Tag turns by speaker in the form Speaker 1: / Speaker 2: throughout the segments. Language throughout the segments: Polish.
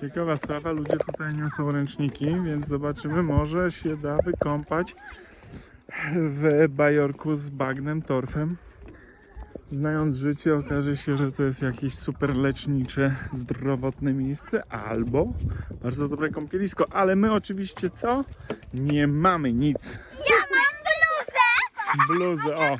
Speaker 1: Ciekawa sprawa, ludzie tutaj niosą ręczniki, więc zobaczymy, może się da wykąpać w bajorku z bagnem, torfem. Znając życie, okaże się, że to jest jakieś super lecznicze, zdrowotne miejsce, albo bardzo dobre kąpielisko, ale my oczywiście co? Nie mamy nic.
Speaker 2: Ja mam bluzę!
Speaker 1: Bluzy, o!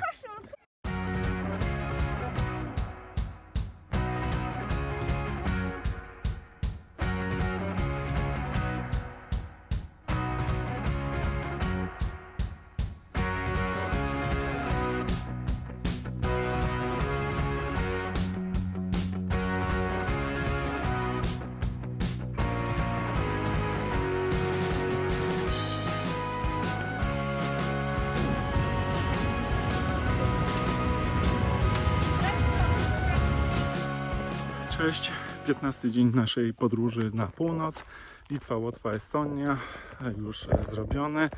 Speaker 1: Cześć, 15 dzień naszej podróży na północ. Litwa, Łotwa, Estonia już e, zrobione.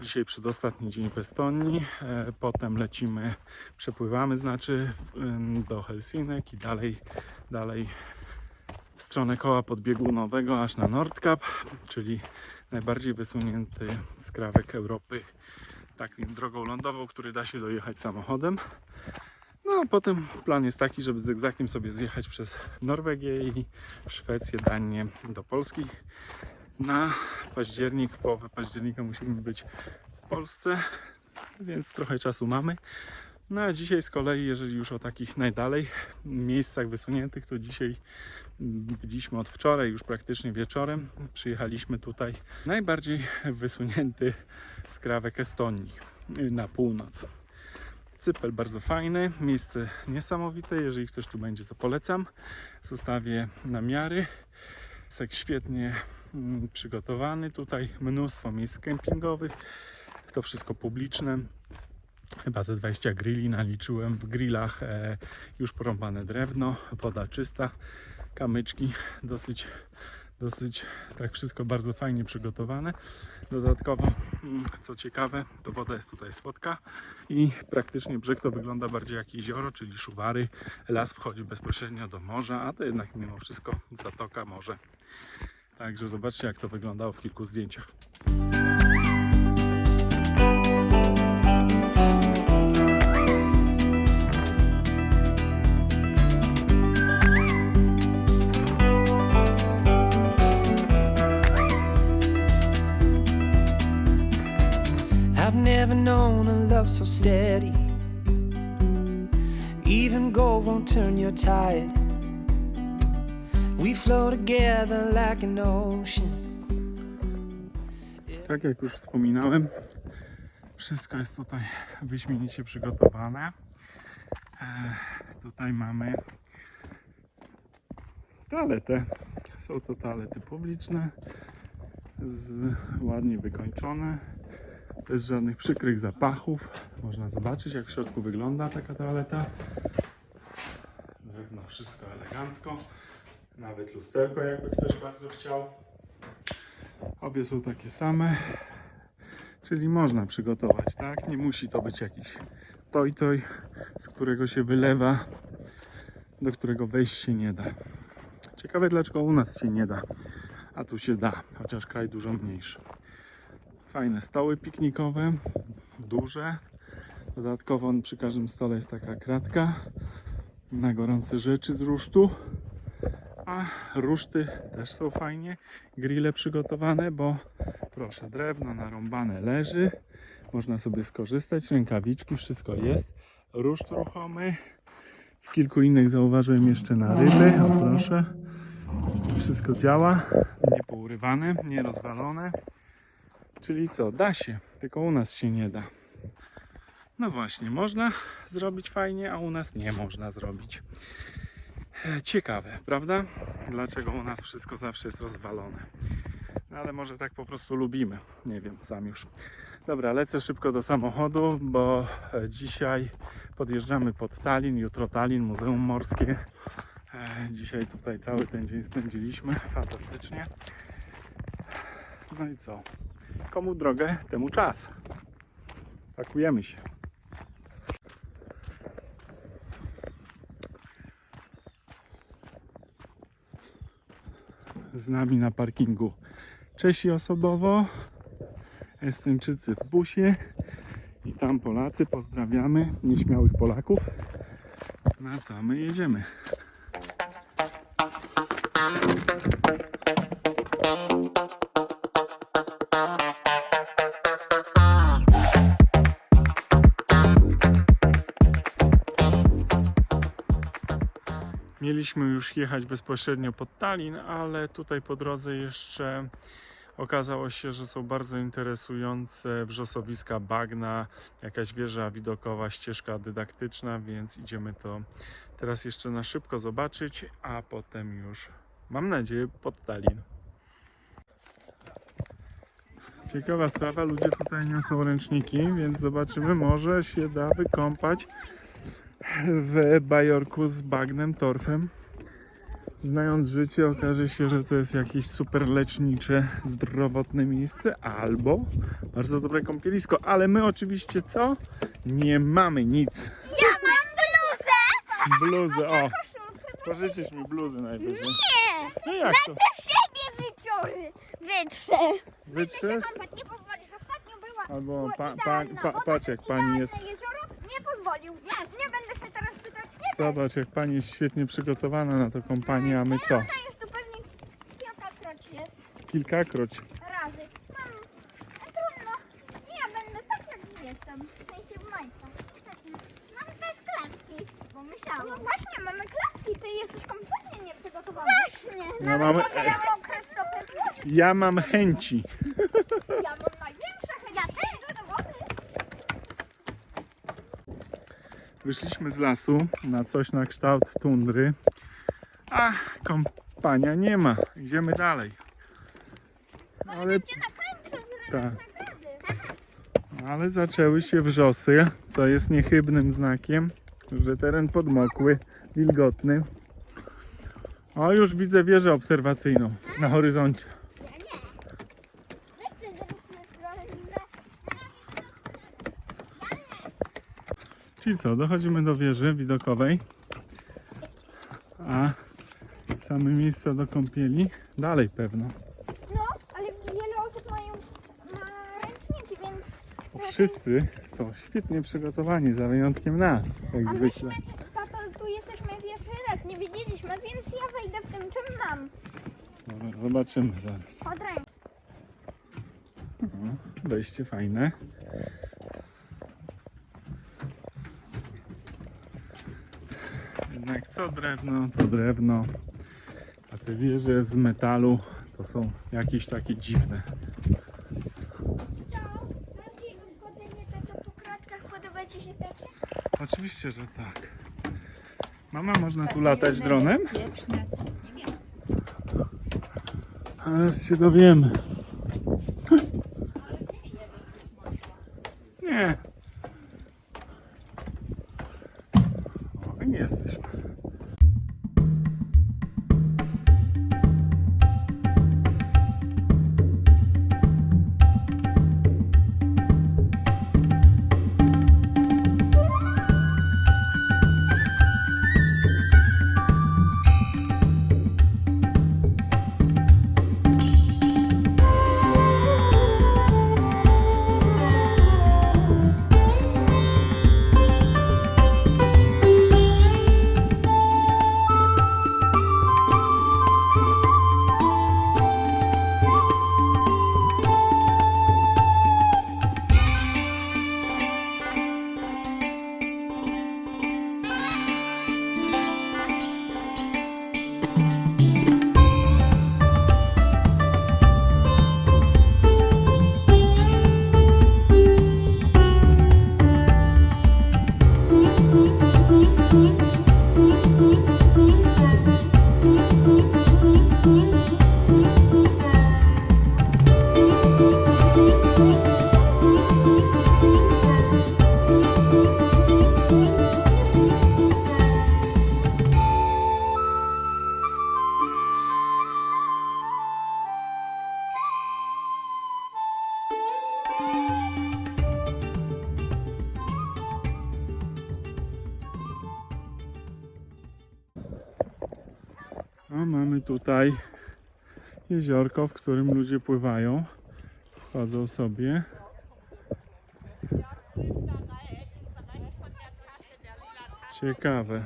Speaker 1: Dzisiaj przedostatni dzień w Estonii. E, Potem lecimy, przepływamy znaczy do Helsinek i dalej, dalej w stronę koła podbiegunowego aż na Nordkap, czyli najbardziej wysunięty skrawek Europy takim drogą lądową, który da się dojechać samochodem. No a potem plan jest taki, żeby zygzakiem sobie zjechać przez Norwegię i Szwecję, Danię do Polski. Na październik, połowę października musimy być w Polsce, więc trochę czasu mamy. No a dzisiaj z kolei, jeżeli już o takich najdalej miejscach wysuniętych, to dzisiaj byliśmy od wczoraj, już praktycznie wieczorem. Przyjechaliśmy tutaj najbardziej wysunięty skrawek Estonii na północ. Cypel bardzo fajny, miejsce niesamowite. Jeżeli ktoś tu będzie, to polecam. Zostawię namiary. Sek świetnie mm, przygotowany. Tutaj mnóstwo miejsc kempingowych. To wszystko publiczne. Chyba ze 20 grilli naliczyłem. W grillach e, już porąbane drewno, woda czysta, kamyczki dosyć, dosyć tak wszystko bardzo fajnie przygotowane. Dodatkowo, mm, co ciekawe, to woda jest tutaj słodka i praktycznie brzeg to wygląda bardziej jak jezioro, czyli szuwary. Las wchodzi bezpośrednio do morza, a to jednak mimo wszystko zatoka morze. Także zobaczcie jak to wyglądało w kilku zdjęciach.
Speaker 3: Known a love so steady. Even gold won't turn your tide. We flow together like an ocean.
Speaker 1: Tak jak już wspominałem, wszystko jest tutaj wyśmienicie przygotowane. E, tutaj mamy toaletę. Są to toalety publiczne, z, ładnie wykończone, bez żadnych przykrych zapachów. Można zobaczyć jak w środku wygląda taka toaleta. Drewno wszystko elegancko. Nawet lusterko jakby ktoś bardzo chciał. Obie są takie same, czyli można przygotować, tak? Nie musi to być jakiś toj toj, z którego się wylewa, do którego wejść się nie da. Ciekawe dlaczego u nas się nie da, a tu się da, chociaż kraj dużo mniejszy. Fajne stoły piknikowe, duże. Dodatkowo przy każdym stole jest taka kratka na gorące rzeczy z rusztu. A ruszty też są fajnie. Grille przygotowane, bo proszę, drewno narąbane leży. Można sobie skorzystać, rękawiczki, wszystko jest. Ruszt ruchomy. W kilku innych zauważyłem jeszcze na ryby. O proszę. Wszystko działa. Nie pourywane, nie rozwalone. Czyli co, da się, tylko u nas się nie da. No właśnie, można zrobić fajnie, a u nas nie można zrobić. E, Ciekawe, prawda? Dlaczego u nas wszystko zawsze jest rozwalone. No ale może tak po prostu lubimy. Nie wiem, sam już. Dobra, lecę szybko do samochodu, bo e, dzisiaj podjeżdżamy pod Tallin, jutro Tallin, Muzeum Morskie. E, Dzisiaj tutaj cały ten dzień spędziliśmy, fantastycznie. No i co? Komu drogę, temu czas. Pakujemy się. z nami na parkingu. Czesi osobowo, Estończycy w busie i tam Polacy. Pozdrawiamy nieśmiałych Polaków. Na co my jedziemy? Mieliśmy już jechać bezpośrednio pod Tallin, ale tutaj po drodze jeszcze okazało się, że są bardzo interesujące wrzosowiska bagna, jakaś wieża widokowa, ścieżka dydaktyczna, więc idziemy to teraz jeszcze na szybko zobaczyć, a potem już, mam nadzieję, pod Tallin. Ciekawa sprawa, ludzie tutaj niosą ręczniki, więc zobaczymy, może się da wykąpać w bajorku z bagnem, torfem. Znając życie, okaże się, że to jest jakieś super lecznicze, zdrowotne miejsce albo bardzo dobre kąpielisko. Ale my oczywiście co? Nie mamy nic.
Speaker 2: Ja mam bluzę!
Speaker 1: Bluzy, o! Pożyczysz mi bluzy najwyżej.
Speaker 2: Nie!
Speaker 1: No jak to?
Speaker 2: Najpierw siebie wyczury! Wytrze!
Speaker 1: Wytrzesz?
Speaker 2: Nie pozwolisz. Ostatnio była
Speaker 1: Albo pa, pa, pa, patrz jak pani jest.
Speaker 2: jezioro. Nie pozwolił. Nie, nie będę się teraz pytać. Nie
Speaker 1: Zobacz jak pani jest świetnie przygotowana na to kąpanie, a my co?
Speaker 2: Ona już tu pewnie kilkakroć jest.
Speaker 1: Kilkakroć.
Speaker 2: Razy. Mam. No trudno. Ja będę tak jak jestem. W sensie w majtach. Tak. Mam bez klatki. Bo myślałam. No właśnie, mamy klatki. Ty jesteś kompletnie nieprzygotowany. Właśnie.
Speaker 1: Ja mam-
Speaker 2: Może ja stopy włożyć.
Speaker 1: Ja mam chęci.
Speaker 2: Ja mam największe chęci. Ja też. Do wody.
Speaker 1: Wyszliśmy z lasu na coś na kształt tundry, a kąpania nie ma. Idziemy dalej. Ale, tak,
Speaker 2: nagrody.
Speaker 1: ale zaczęły się wrzosy, co jest niechybnym znakiem, że teren podmokły, wilgotny. O, już widzę wieżę obserwacyjną na horyzoncie.
Speaker 2: Ja nie. My chcę, żebyśmy trochę
Speaker 1: Czyli co, dochodzimy do wieży widokowej, a same miejsca do kąpieli dalej pewno.
Speaker 2: No, ale wiele osób mają ma ręczniki, więc...
Speaker 1: Wszyscy są świetnie przygotowani, za wyjątkiem nas, jak
Speaker 2: A
Speaker 1: zwykle.
Speaker 2: myśmy, tato, tu jesteśmy pierwszy raz, nie wiedzieliśmy, więc ja wejdę w tym, czym mam.
Speaker 1: Dobra, zobaczymy zaraz.
Speaker 2: Pod ręką.
Speaker 1: O, wejście fajne. Jednak co drewno, to drewno. A te wieże z metalu to są jakieś takie dziwne.
Speaker 2: Co? Tato po kratkach, podoba Ci się takie?
Speaker 1: Oczywiście, że tak. Mama, można tu latać dronem?
Speaker 4: Bezpieczne. Nie wiem.
Speaker 1: Zaraz się dowiemy. Nie. O, nie jesteśmy. Tutaj jeziorko, w którym ludzie pływają. Wchodzą sobie. Ciekawe.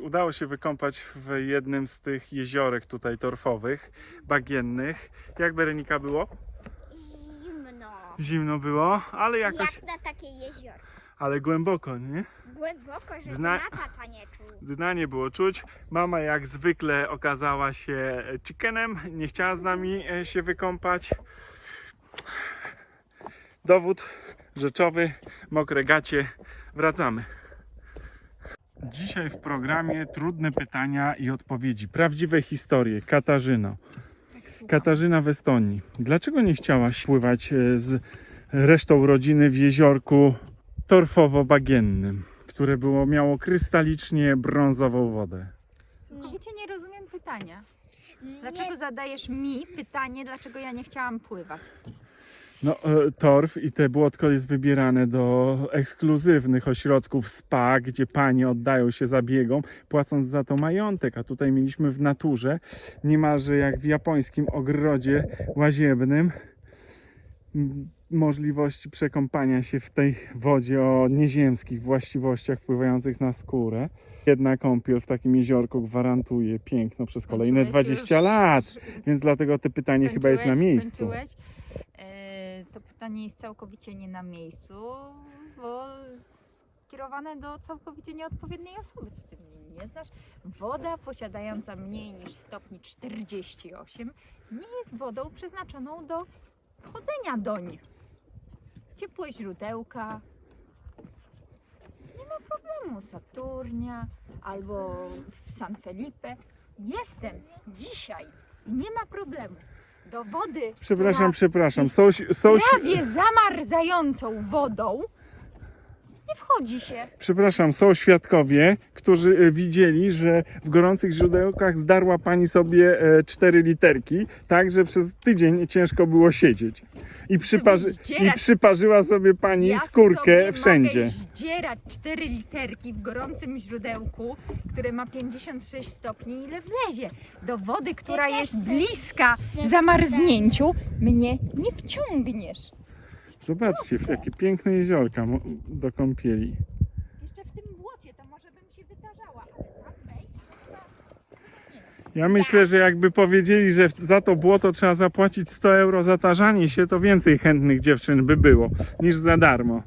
Speaker 1: Udało się wykąpać w jednym z tych jeziorek tutaj torfowych, bagiennych. Jak Berenika było?
Speaker 2: Zimno.
Speaker 1: Zimno było, ale jakoś,
Speaker 2: Jak na takie jezioro.
Speaker 1: Ale głęboko, nie?
Speaker 2: Głęboko, żeby
Speaker 1: Zna-
Speaker 2: na tata nie czuł.
Speaker 1: Dna nie było czuć. Mama jak zwykle okazała się chickenem, nie chciała z nami e, się wykąpać. Dowód rzeczowy, mokre gacie, wracamy. Dzisiaj w programie trudne pytania i odpowiedzi, prawdziwe historie. Katarzyno. Katarzyna w Estonii. Dlaczego nie chciałaś pływać e, z resztą rodziny w jeziorku torfowo-bagiennym, które było, miało krystalicznie brązową wodę?
Speaker 4: Całkowicie nie rozumiem pytania. Dlaczego zadajesz mi pytanie, dlaczego ja nie chciałam pływać?
Speaker 1: No, e, torf i te błotko jest wybierane do ekskluzywnych ośrodków spa, gdzie panie oddają się zabiegom, płacąc za to majątek, a tutaj mieliśmy w naturze, niemalże jak w japońskim ogrodzie łaziebnym, możliwości przekąpania się w tej wodzie o nieziemskich właściwościach wpływających na skórę. Jedna kąpiel w takim jeziorku gwarantuje piękno przez kolejne
Speaker 4: Skończyłeś
Speaker 1: 20
Speaker 4: już?
Speaker 1: lat, więc dlatego to pytanie chyba jest na miejscu.
Speaker 4: E, to pytanie jest całkowicie nie na miejscu, bo skierowane do całkowicie nieodpowiedniej osoby. Co ty mnie nie znasz? Woda posiadająca mniej niż stopni 48 nie jest wodą przeznaczoną do wchodzenia doń. Ciepłe źródełka. Nie ma problemu. Saturnia albo w San Felipe. Jestem dzisiaj. Nie ma problemu. Do wody.
Speaker 1: Przepraszam,
Speaker 4: która
Speaker 1: przepraszam. Są, są,
Speaker 4: prawie zamarzającą wodą. Nie wchodzi się.
Speaker 1: przepraszam, są świadkowie, którzy e, widzieli, że w gorących źródełkach zdarła pani sobie e, cztery literki, tak, że przez tydzień ciężko było siedzieć. I, przyparzy, i przyparzyła sobie pani
Speaker 4: ja
Speaker 1: skórkę
Speaker 4: sobie
Speaker 1: wszędzie.
Speaker 4: Mogę zdzierać cztery literki w gorącym źródełku, które ma 56 stopni, ile wlezie. Do wody, która jest bliska zamarznięciu, mnie nie wciągniesz.
Speaker 1: Zobaczcie, w jakie piękne jeziorka do kąpieli.
Speaker 4: Jeszcze w tym błocie to może bym się wydarzała, ale tam wejść?
Speaker 1: Ja myślę, że jakby powiedzieli, że za to błoto trzeba zapłacić 100 euro za tarzanie się, to więcej chętnych dziewczyn by było niż za darmo.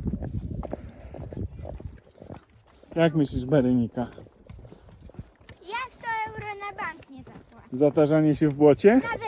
Speaker 1: Jak myślisz, Berenika?
Speaker 2: Ja 100 euro na bank nie zapłacę.
Speaker 1: Za tarzanie się w błocie?
Speaker 2: Nawet